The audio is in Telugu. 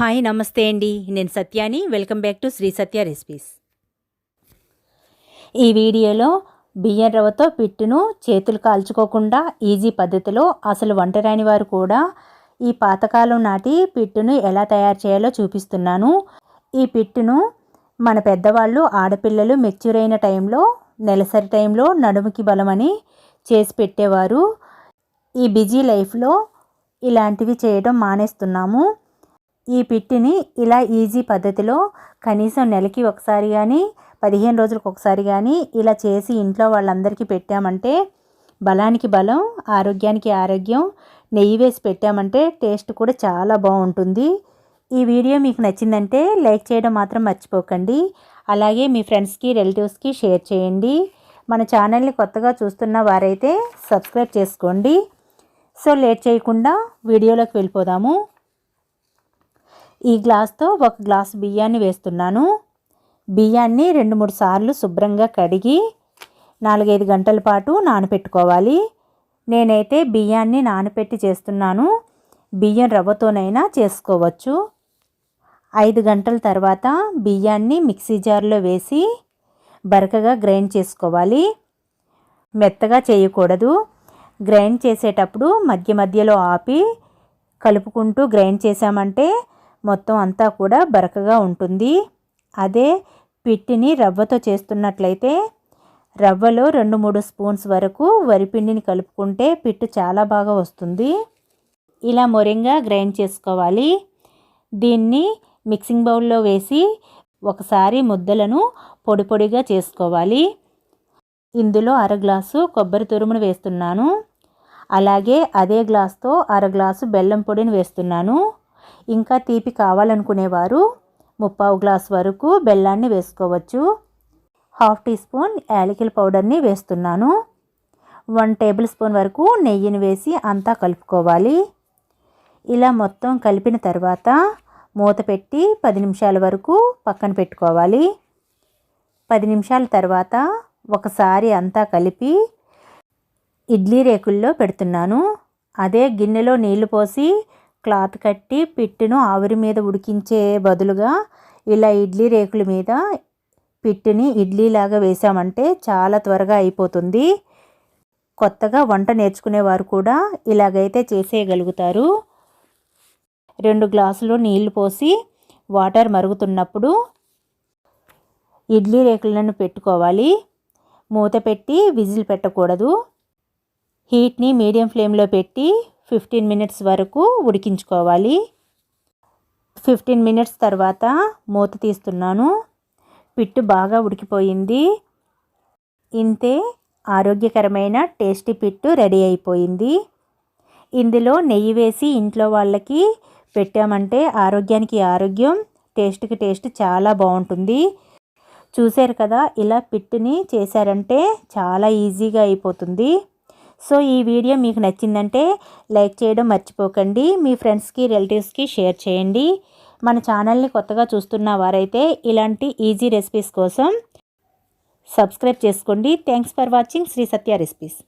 హాయ్ నమస్తే అండి. నేను సత్యాని. Welcome back to Shri Satya recipes. ఈ వీడియోలో బియ్యం రవ్వతో పిట్టును చేతులు కాల్చుకోకుండా ఈజీ పద్ధతిలో అసలు వంట రాని వారు కూడా ఈ పాతకాలం నాటి పిట్టును ఎలా తయారు చేయాలో చూపిస్తున్నాను. ఈ పిట్టును మన పెద్దవాళ్ళు ఆడపిల్లలు మెచ్యూర్ అయిన టైంలో నెలసరి టైంలో నడుముకి బలమని చేసి పెట్టేవారు. ఈ బిజీ లైఫ్లో ఇలాంటివి చేయడం మానేస్తున్నాము. ఈ పిట్టిని ఇలా ఈజీ పద్ధతిలో కనీసం నెలకి ఒకసారి కానీ పదిహేను రోజులకు ఒకసారి కానీ ఇలా చేసి ఇంట్లో వాళ్ళందరికీ పెట్టామంటే బలానికి బలం ఆరోగ్యానికి ఆరోగ్యం నెయ్యి వేసి పెట్టామంటే టేస్ట్ కూడా చాలా బాగుంటుంది. ఈ వీడియో మీకు నచ్చిందంటే లైక్ చేయడం మాత్రం మర్చిపోకండి. అలాగే మీ ఫ్రెండ్స్కి రిలేటివ్స్కి షేర్ చేయండి. మన ఛానల్ని కొత్తగా చూస్తున్న వారైతే సబ్స్క్రైబ్ చేసుకోండి. సో లేట్ చేయకుండా వీడియోలోకి వెళ్ళిపోదాము. ఈ గ్లాస్తో ఒక గ్లాస్ బియ్యాన్ని వేస్తున్నాను. బియ్యాన్ని రెండు మూడు సార్లు శుభ్రంగా కడిగి నాలుగైదు గంటల పాటు నానపెట్టుకోవాలి. నేనైతే బియ్యాన్ని నానపెట్టి చేస్తున్నాను. బియ్యం రవ్వతోనైనా చేసుకోవచ్చు. ఐదు గంటల తర్వాత బియ్యాన్ని మిక్సీ జార్లో వేసి బరకగా గ్రైండ్ చేసుకోవాలి. మెత్తగా చేయకూడదు. గ్రైండ్ చేసేటప్పుడు మధ్య మధ్యలో ఆపి కలుపుకుంటూ గ్రైండ్ చేసామంటే మొత్తం అంతా కూడా బరకగా ఉంటుంది. అదే పిట్టిని రవ్వతో చేస్తున్నట్లయితే రవ్వలో రెండు మూడు స్పూన్స్ వరకు వరిపిండిని కలుపుకుంటే పిట్టు చాలా బాగా వస్తుంది. ఇలా మొరింగా గ్రైండ్ చేసుకోవాలి. దీన్ని మిక్సింగ్ బౌల్లో వేసి ఒకసారి ముద్దలను పొడి పొడిగా చేసుకోవాలి. ఇందులో అర గ్లాసు కొబ్బరి తురుమును వేస్తున్నాను. అలాగే అదే గ్లాస్తో అర గ్లాసు బెల్లం పొడిని వేస్తున్నాను. ఇంకా తీపి కావాలనుకునేవారు ముప్పావు గ్లాస్ వరకు బెల్లాన్ని వేసుకోవచ్చు. హాఫ్ టీ స్పూన్ యాలకిల పౌడర్ని వేస్తున్నాను. వన్ టేబుల్ స్పూన్ వరకు నెయ్యిని వేసి అంతా కలుపుకోవాలి. ఇలా మొత్తం కలిపిన తర్వాత మూత పెట్టి పది నిమిషాల వరకు పక్కన పెట్టుకోవాలి. పది నిమిషాల తర్వాత ఒకసారి అంతా కలిపి ఇడ్లీ రేకుల్లో పెడుతున్నాను. అదే గిన్నెలో నీళ్ళు పోసి క్లాత్ కట్టి పిట్టును ఆవిరి మీద ఉడికించే బదులుగా ఇలా ఇడ్లీ రేకుల మీద పిట్టుని ఇడ్లీలాగా వేసామంటే చాలా త్వరగా అయిపోతుంది. కొత్తగా వంట నేర్చుకునేవారు కూడా ఇలాగైతే చేసేయగలుగుతారు. రెండు గ్లాసులు నీళ్ళు పోసి వాటర్ మరుగుతున్నప్పుడు ఇడ్లీ రేకులను పెట్టుకోవాలి. మూత పెట్టి విజిల్ పెట్టకూడదు. హీట్ని మీడియం ఫ్లేమ్లో పెట్టి ఫిఫ్టీన్ మినిట్స్ వరకు ఉడికించుకోవాలి. ఫిఫ్టీన్ మినిట్స్ తర్వాత మూత తీస్తున్నాను. పిట్టు బాగా ఉడికిపోయింది. ఇంతే ఆరోగ్యకరమైన టేస్టీ పిట్టు రెడీ అయిపోయింది. ఇందులో నెయ్యి వేసి ఇంట్లో వాళ్ళకి పెట్టామంటే ఆరోగ్యానికి ఆరోగ్యం టేస్ట్కి టేస్ట్ చాలా బాగుంటుంది. చూశారు కదా ఇలా పిట్టుని చేశారంటే చాలా ఈజీగా అయిపోతుంది. సో ఈ వీడియో మీకు నచ్చిందంటే లైక్ చేయడం మర్చిపోకండి. మీ ఫ్రెండ్స్కి రిలేటివ్స్కి షేర్ చేయండి. మన ఛానల్ని కొత్తగా చూస్తున్న వారైతే ఇలాంటి ఈజీ రెసిపీస్ కోసం సబ్స్క్రైబ్ చేసుకోండి. Thanks for watching. Shri Satya recipes.